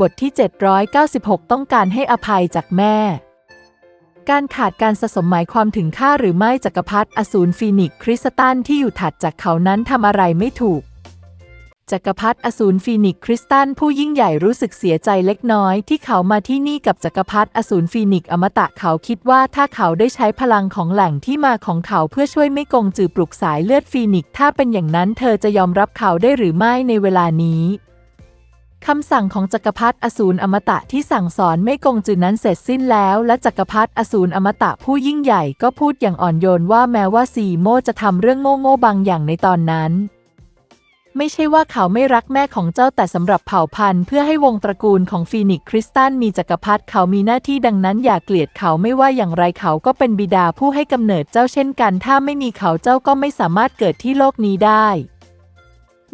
บทที่ 796 ต้องการให้อภัยจากแม่ การขาดการสะสมหมายความถึงค่าหรือไม่จักรพรรดิอสูรฟีนิกคริสตันที่อยู่ถัดจากเขานั้นทำอะไรไม่ถูก จักรพรรดิอสูรฟีนิกคริสตันผู้ยิ่งใหญ่รู้สึกเสียใจเล็กน้อยที่เขามาที่นี่กับจักรพรรดิอสูรฟีนิกอมตะเขาคิดว่าถ้าเขาได้ใช้พลังของแหล่งที่มาของเขาเพื่อช่วยไม่กงจือปลุกสายเลือดฟีนิกถ้าเป็นอย่างนั้นเธอจะยอมรับเขาได้หรือไม่ในเวลานี้ คำสั่งของจักรพรรดิอสูรอมตะที่สั่งสอนไม่กงจือนั้นเสร็จสิ้นแล้ว และจักรพรรดิอสูรอมตะผู้ยิ่งใหญ่ก็พูดอย่างอ่อนโยนว่าแม้ว่าซีโมจะทำเรื่องโง่ๆบางอย่างในตอนนั้น ไม่ใช่ว่าเขาไม่รักแม่ของเจ้าแต่สำหรับเผ่าพันธุ์เพื่อให้วงตระกูลของฟีนิกซ์คริสตันมีจักรพรรดิเขามีหน้าที่ดังนั้นอย่าเกลียดเขาไม่ว่าอย่างไรเขาก็เป็นบิดาผู้ให้กำเนิดเจ้าเช่นกัน ถ้าไม่มีเขาเจ้าก็ไม่สามารถเกิดที่โลกนี้ได้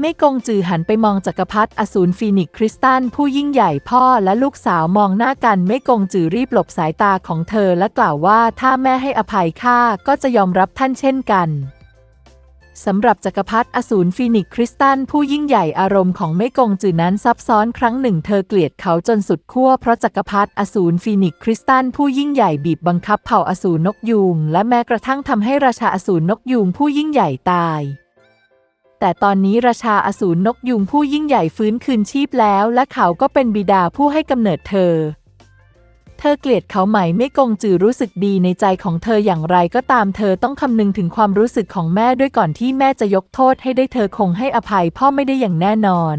ไม่กงจือหันไปมองจักรพรรดิอสูรฟีนิกคริสตันผู้ยิ่งใหญ่พ่อและลูกสาวมองหน้ากันไม่กงจือรีบหลบสายตาของเธอและกล่าวว่าถ้าแม่ให้อภัยข้าก็จะยอมรับท่านเช่นกันสำหรับจักรพรรดิอสูรฟีนิกคริสตันผู้ยิ่งใหญ่อารมณ์ของไม่กงจือนั้นซับซ้อนครั้งหนึ่งเธอเกลียดเขาจนสุดขั้วเพราะจักรพรรดิอสูรฟีนิกคริสตันผู้ยิ่งใหญ่บีบบังคับเผ่าอสูรนกยูงและแม้กระทั่งทำให้ราชาอสูรนกยูงผู้ยิ่งใหญ่ตาย แต่ตอนนี้ราชาอสูรนกยุงผู้ยิ่งใหญ่ฟื้นคืนชีพแล้ว และเขาก็เป็นบิดาผู้ให้กำเนิดเธอ เธอเกลียดเขาไหมไม่กงจือรู้สึกดีในใจของเธออย่างไรก็ตามเธอต้องคำนึงถึงความรู้สึกของแม่ด้วยก่อนที่แม่จะยกโทษให้ได้เธอคงให้อภัยพ่อไม่ได้อย่างแน่นอน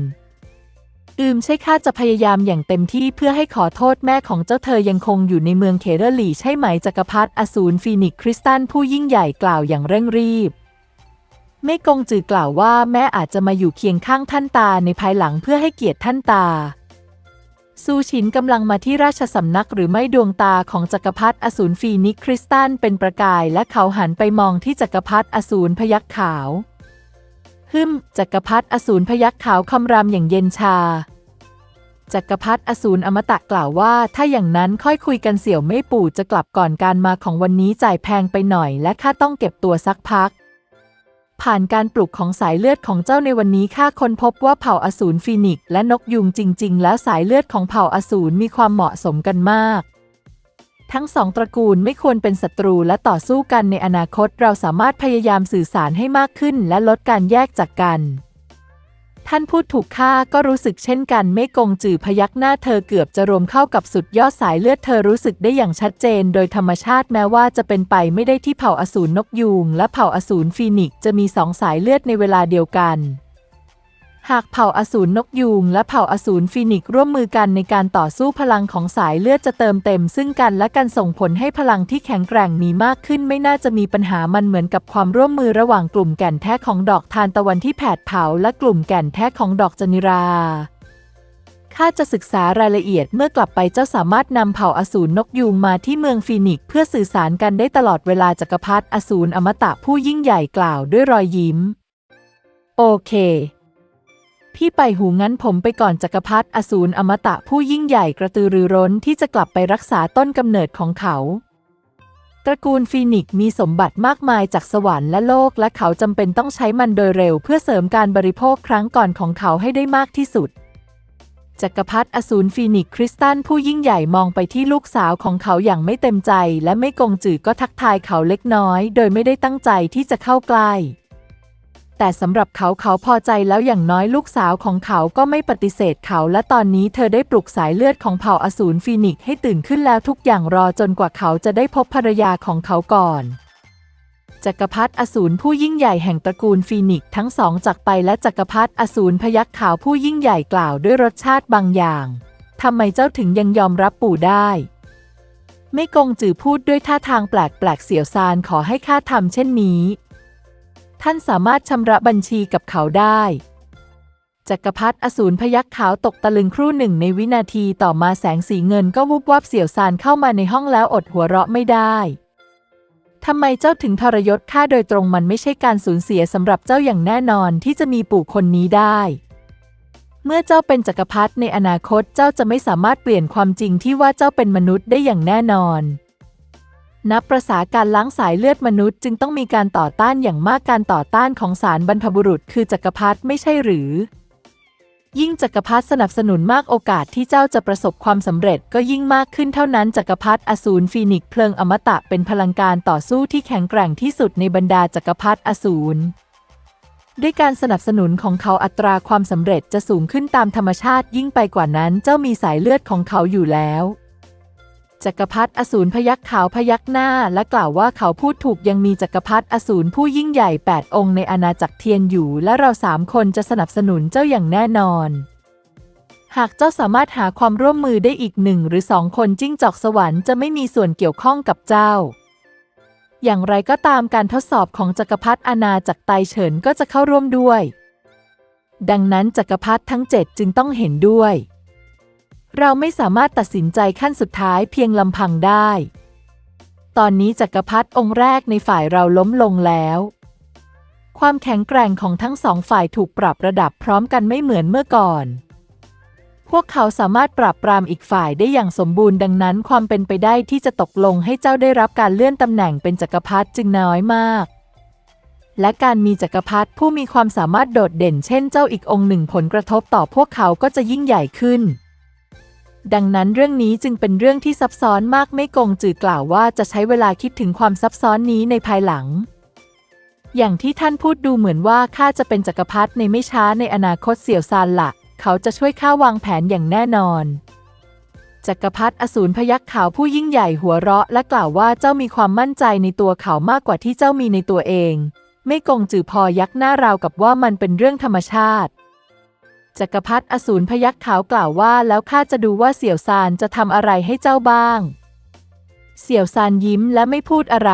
อืมใช่ข้าจะพยายามอย่างเต็มที่เพื่อให้ขอโทษแม่ของเจ้าเธอยังคงอยู่ในเมืองเคเรลีใช่ไหมจักรพรรดิอสูรฟีนิกคริสตันผู้ยิ่งใหญ่กล่าวอย่างเร่งรีบ ม่กงจือกล่าวว่าแม่อาจจะมาอยู่เคียงข้างท่านตาในภายหลังเพื่อให้เกียรติท่านตา ซูชินกำลังมาที่ราชสำนักหรือไม่ดวงตาของจักรพรรดิอสูรฟีนิกคริสตันเป็นประกายและเขาหันไปมองที่จักรพรรดิอสูรพยักขาวฮึมจักรพรรดิอสูรพยักขาวคำรามอย่างเย็นชา จักรพรรดิอสูรอมตะกล่าวว่า ถ้าอย่างนั้นค่อยคุยกันเสี่ยวไม่ปู่จะกลับก่อนการมาของวันนี้จ่ายแพงไปหน่อย และข้าต้องเก็บตัวสักพัก ผ่านการปลุกของสายเลือดของเจ้าในวันนี้ข้าค้นพบว่าเผ่าอสูรฟีนิกซ์และนกยุงจริง ๆ แล้วสายเลือดของเผ่าอสูรมีความเหมาะสมกันมาก ทั้งสองตระกูลไม่ควรเป็นศัตรูและต่อสู้กันในอนาคตเราสามารถพยายามสื่อสารให้มากขึ้น และลดการแยกจากกัน ท่านพูดถูกข้าก็รู้สึกเช่นกันไม่กงจือพยักหน้าเธอเกือบจะรวมเข้ากับสุดยอดสายเลือดเธอรู้สึกได้อย่างชัดเจน โดยธรรมชาติแม้ว่าจะเป็นไปไม่ได้ที่เผ่าอสูรนกยูงและเผ่าอสูรฟีนิกซ์จะมีสองสายเลือดในเวลาเดียวกัน หากเผ่าอสูรนกยูงและเผ่าอสูรฟีนิกร่วมมือกันในการต่อสู้พลังของสายเลือดจะเติมเต็ม ซึ่งกันและกันส่งผลให้พลังที่แข็งแกร่งมีมากขึ้นไม่น่าจะมีปัญหามันเหมือนกับความร่วมมือระหว่างกลุ่มแก่นแท้ของดอกทานตะวันที่แผดเผาและกลุ่มแก่นแท้ของดอกจันิราข้าจะศึกษารายละเอียดเมื่อกลับไปเจ้าสามารถนำเผ่าอสูรนกยูงมาที่เมืองฟีนิกเพื่อสื่อสารกันได้ตลอดเวลาจักรพรรดิอสูรอมตะผู้ยิ่งใหญ่กล่าวด้วยรอยยิ้ม โอเค พี่ไปหูงั้นผมไปก่อนจักรพรรดิอสูรอมตะผู้ยิ่งใหญ่กระตือรือร้นที่จะกลับไปรักษาต้นกำเนิดของเขา ตระกูลฟีนิกมีสมบัติมากมายจากสวรรค์และโลกและเขาจำเป็นต้องใช้มันโดยเร็วเพื่อเสริมการบริโภคครั้งก่อนของเขาให้ได้มากที่สุดจักรพรรดิอสูรฟีนิกคริสตันผู้ยิ่งใหญ่มองไปที่ลูกสาวของเขาอย่างไม่เต็มใจ และไม่กงจือก็ทักทายเขาเล็กน้อย โดยไม่ได้ตั้งใจที่จะเข้าใกล้ แต่สำหรับเขาเขาพอใจแล้วอย่างน้อยลูกสาวของเขาก็ไม่ปฏิเสธเขา และตอนนี้เธอได้ปลุกสายเลือดของเผ่าอสูรฟีนิกซ์ให้ตื่นขึ้นแล้วทุกอย่างรอจนกว่าเขาจะได้พบภรรยาของเขาก่อนจักรพรรดิอสูรผู้ยิ่งใหญ่แห่งตระกูลฟีนิกซ์ทั้งสองจากไปและจักรพรรดิอสูรพยักขาวผู้ยิ่งใหญ่กล่าวด้วยรสชาติบางอย่างทำไมเจ้าถึงยังยอมรับปู่ได้ไม่กงจือพูดด้วยท่าทางแปลกๆเสียวซานขอให้ข้าทำเช่นนี้ ท่านสามารถชำระบัญชีกับเขาได้จักรพรรดิอสูรพยักขาวตกตะลึงครู่หนึ่งในวินาทีต่อมาแสงสีเงินก็วุบวับเสียวซานเข้ามาในห้องแล้วอดหัวเราะไม่ได้ทำไมเจ้าถึงทรยศข้าโดยตรงมันไม่ใช่การสูญเสียสำหรับเจ้าอย่างแน่นอนที่จะมีปู่คนนี้ได้ เมื่อเจ้าเป็นจักรพรรดิในอนาคตเจ้าจะไม่สามารถเปลี่ยนความจริงที่ว่าเจ้าเป็นมนุษย์ได้อย่างแน่นอน นับประษาการล้างสายเลือดมนุษย์จึงต้องมีการต่อต้านอย่างมากการต่อต้านของสารบรรพบุรุษคือจักรพรรดิไม่ใช่หรือ ยิ่งจักรพรรดิสนับสนุนมากโอกาสที่เจ้าจะประสบความสำเร็จก็ยิ่งมากขึ้นเท่านั้นจักรพรรดิอสูรฟีนิกเพลิงอมตะเป็นพลังการต่อสู้ที่แข็งแกร่งที่สุดในบรรดาจักรพรรดิอสูรด้วยการสนับสนุนของเขาอัตราความสำเร็จจะสูงขึ้นตามธรรมชาติยิ่งไปกว่านั้นเจ้ามีสายเลือดของเขาอยู่แล้ว จักรพรรดิอสูรพยักขาวพยักหน้า และกล่าวว่าเขาพูดถูกยังมีจักรพรรดิอสูรผู้ยิ่งใหญ่ 8 องค์ในอาณาจักรเทียนอยู่ และเราสามคนจะสนับสนุนเจ้าอย่างแน่นอน หากเจ้าสามารถหาความร่วมมือได้อีกหนึ่งหรือสองคนจิ้งจอกสวรรค์จะไม่มีส่วนเกี่ยวข้องกับเจ้า อย่างไรก็ตามการทดสอบของจักรพรรดิอาณาจักรไตเฉินก็จะเข้าร่วมด้วย ดังนั้นจักรพรรดิทั้งเจ็ดจึงต้องเห็นด้วย เราไม่สามารถตัดสินใจขั้นสุดท้ายเพียงลำพังได้ ตอนนี้จักรพรรดิองค์แรกในฝ่ายเราล้มลงแล้ว ความแข็งแกร่งของทั้งสองฝ่ายถูกปรับระดับพร้อมกันไม่เหมือนเมื่อก่อน พวกเขาสามารถปราบปรามอีกฝ่ายได้อย่างสมบูรณ์ดังนั้นความเป็นไปได้ที่จะตกลงให้เจ้าได้รับการเลื่อนตำแหน่งเป็นจักรพรรดิจึงน้อยมากและการมีจักรพรรดิผู้มีความสามารถโดดเด่นเช่นเจ้าอีกองค์หนึ่งผลกระทบต่อพวกเขาก็จะยิ่งใหญ่ขึ้น ดังนั้นเรื่องนี้จึงเป็นเรื่องที่ซับซ้อนมากไม่กงจืดกล่าวว่าจะใช้เวลาคิดถึงความซับซ้อนนี้ในภายหลัง อย่างที่ท่านพูดดูเหมือนว่าข้าจะเป็นจักรพรรดิในไม่ช้าในอนาคตเสี่ยวซานละ เขาจะช่วยข้าวางแผนอย่างแน่นอนจักรพรรดิอสูรพยักขาวผู้ยิ่งใหญ่หัวเราะและกล่าวว่าเจ้ามีความมั่นใจในตัวเขามากกว่าที่เจ้ามีในตัวเอง ไม่กงจือพอยักหน้าราวกับว่ามันเป็นเรื่องธรรมชาติ จักรพรรดิอสูรพยักขาวกล่าวว่าแล้วข้าจะดูว่าเสี่ยวซานจะทำอะไรให้เจ้าบ้าง เสี่ยวซานยิ้มและไม่พูดอะไร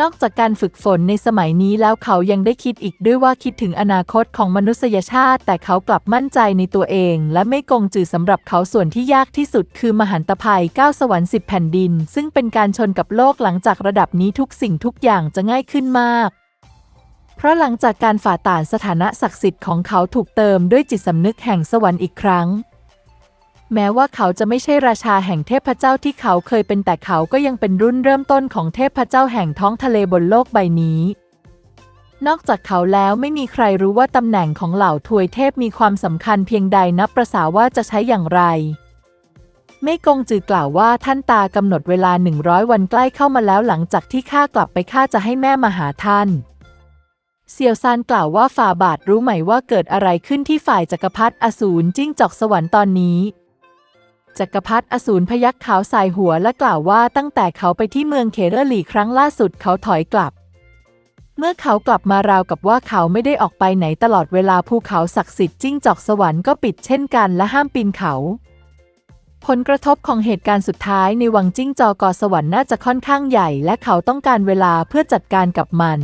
นอกจากการฝึกฝนในสมัยนี้แล้วเขายังได้คิดอีกด้วยว่าคิดถึงอนาคตของมนุษยชาติ แต่เขากลับมั่นใจในตัวเอง และไม่กงจือสำหรับเขาส่วนที่ยากที่สุดคือมหันตภัยก้าวสวรรค์สิบแผ่นดิน ซึ่งเป็นการชนกับโลกหลังจากระดับนี้ทุกสิ่งทุกอย่างจะง่ายขึ้นมาก เพราะหลังจากการฝ่าต่านสถานะศักดิ์สิทธิ์ของเขาถูกเติมด้วยจิตสำนึกแห่งสวรรค์อีกครั้ง แม้ว่าเขาจะไม่ใช่ราชาแห่งเทพเจ้าที่เขาเคยเป็นแต่เขาก็ยังเป็นรุ่นเริ่มต้นของเทพเจ้าแห่งท้องทะเลบนโลกใบนี้นอกจากเขาแล้วไม่มีใครรู้ว่าตำแหน่งของเหล่าทวยเทพมีความสำคัญเพียงใดนับประสาว่าจะใช้อย่างไร ไม่กงจือกล่าวว่าท่านตากำหนดเวลา 100 วันใกล้เข้ามาแล้วหลังจากที่ข้ากลับไปข้าจะให้แม่มาหาท่าน เซียวซานกล่าวว่าฝ่าบาทรู้ไหมว่าเกิดอะไรขึ้นที่ฝ่ายจักรพรรดิอสูรจิ้งจอกสวรรค์ตอนนี้จักรพรรดิอสูรพยักขาวสายหัวและกล่าวว่าตั้งแต่เขาไปที่เมืองเคเรลีครั้งล่าสุดเขาถอยกลับ เมื่อเขากลับมาราวกับว่าเขาไม่ได้ออกไปไหนตลอดเวลาภูเขาศักดิ์สิทธิ์จิ้งจอกสวรรค์ก็ปิดเช่นกันและห้ามปีนเขา ผลกระทบของเหตุการณ์สุดท้ายในวังจิ้งจอกอสวรรค์น่าจะค่อนข้างใหญ่ และเขาต้องการเวลาเพื่อจัดการกับมัน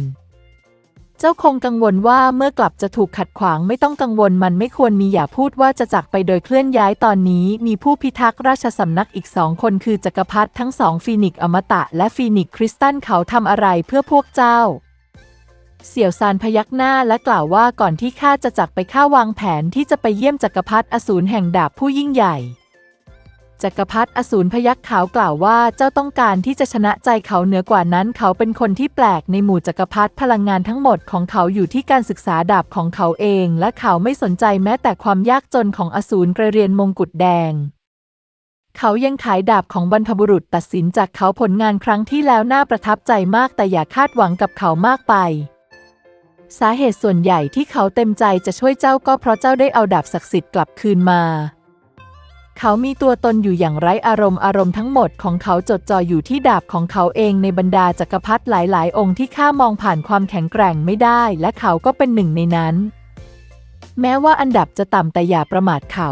เจ้าคงกังวลว่าเมื่อกลับจะถูกขัดขวางไม่ต้องกังวลมันไม่ควรมีอย่าพูดว่าจะจากไปโดยเคลื่อนย้ายตอนนี้มีผู้พิทักษ์ราชสำนักอีกสองคนคือจักรพรรดิทั้งสองฟีนิกอมตะและฟีนิกคริสตันเขาทำอะไรเพื่อพวกเจ้า เสี่ยวซานพยักหน้าและกล่าวว่าก่อนที่ข้าจะจักไปข้าวางแผนที่จะไปเยี่ยมจักรพรรดิอสูรแห่งดาบผู้ยิ่งใหญ่ จักรพรรดิอสูรพยักขาวกล่าวว่าเจ้าต้องการที่จะชนะใจเขาเหนือกว่านั้น เขาเป็นคนที่แปลกในหมู่จักรพรรดิพลังงานทั้งหมดของเขาอยู่ที่การศึกษาดาบของเขาเอง และเขาไม่สนใจแม้แต่ความยากจนของอสูรกระเรียนมงกุฎแดง เขายังขายดาบของบรรพบุรุษตัดสินจากเขาผลงานครั้งที่แล้วน่าประทับใจมากแต่อย่าคาดหวังกับเขามากไปสาเหตุส่วนใหญ่ที่เขาเต็มใจจะช่วยเจ้าก็เพราะเจ้าได้เอาดาบศักดิ์สิทธิ์กลับคืนมา เขามีตัวตนอยู่อย่างไร้อารมณ์อารมณ์ทั้งหมดของเขาจดจ่ออยู่ที่ดาบของเขาเองในบรรดาจักรพรรดิหลาย ๆ องค์ที่ข้ามองผ่านความแข็งแกร่งไม่ได้ และเขาก็เป็นหนึ่งในนั้น แม้ว่าอันดับจะต่ำแต่อย่าประมาทเขา